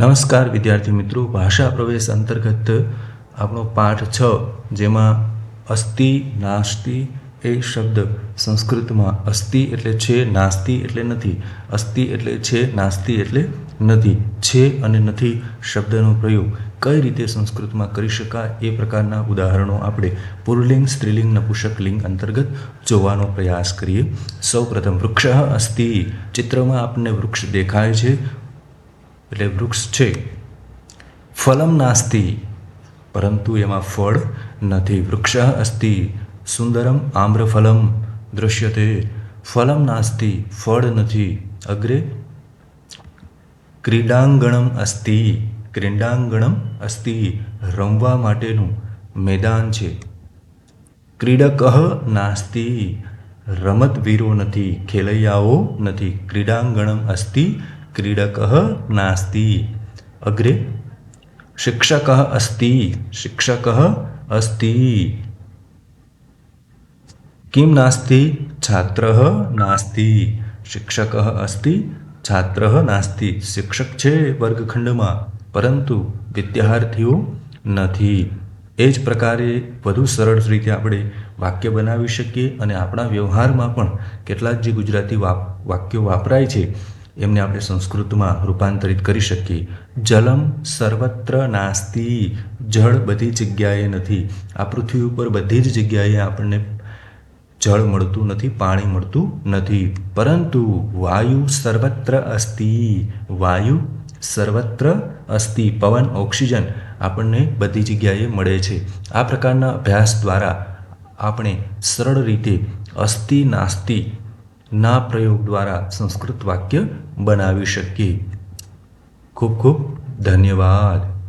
નમસ્કાર વિદ્યાર્થી મિત્રો, ભાષા પ્રવેશ અંતર્ગત આપણો પાઠ છ, જેમાં અસ્તિ નાસ્તિ એ શબ્દ સંસ્કૃતમાં અસ્તિ એટલે છે નાસ્તિ એટલે નથી, અસ્તિ એટલે છે નાસ્તિ એટલે નથી, છે અને નથી શબ્દનો પ્રયોગ. કઈ રીતે સંસ્કૃતમાં કરી શકાય એ પ્રકારના ઉદાહરણો આપણે પુરલિંગ, સ્ત્રીલિંગ નપુષક લિંગ અંતર્ગત જોવાનો પ્રયાસ કરીએ. સૌ પ્રથમ વૃક્ષ અસ્તિ. ચિત્રમાં આપણને વૃક્ષ દેખાય છે. એટલે વૃક્ષ છે. ફલમ નાસ્તિ, પરંતુ એમાં ફળ નથી. વૃક્ષ અસ્તિ, સુંદરમ આમ્રફલમ દૃશ્યતે ફલમ નાસ્તિ, ફળ નથી. અગ્રે? ક્રીડાંગણમ અસ્તિ ક્રીડાંગણમ અસ્તિ, રમવા માટેનું મેદાન છે. ક્રીડક નાસ્તિ, રમતવીરો નથી, ખેલૈયાઓ નથી. ક્રીડાંગણમ અસ્તિ ક્રીડક નાસ્તિ અગ્રે શિક્ષક અસ્તિ શિક્ષક અસ્તિ કિમ નાસ્તિ છાત્ર નાસ્તિ શિક્ષક અસ્તિ છાત્ર નાસ્તિ શિક્ષક છે વર્ગખંડમાં પરંતુ વિદ્યાર્થીઓ નથી એ જ પ્રકારે વધુ સરળ રીતે આપણે વાક્ય બનાવી શકીએ અને આપણા વ્યવહારમાં પણ કેટલાક જે ગુજરાતી વાક્યો વાપરાય છે એમને આપણે સંસ્કૃતમાં રૂપાંતરિત કરી શકીએ. જલમ સર્વત્ર નાસ્તિ, જળ બધી જગ્યાએ નથી. આ પૃથ્વી ઉપર બધી જ જગ્યાએ આપણને જળ મળતું નથી, પાણી મળતું નથી. પરંતુ વાયુ સર્વત્ર અસ્તિ, વાયુ સર્વત્ર અસ્તિ, પવન, ઓક્સિજન આપણને બધી જગ્યાએ મળે છે. આ પ્રકારના અભ્યાસ દ્વારા આપણે સરળ રીતે અસ્તિ, નાસ્તિ ના પ્રયોગ દ્વારા સંસ્કૃત વાક્ય બનાવી શકીએ. ખૂબ ખૂબ ધન્યવાદ.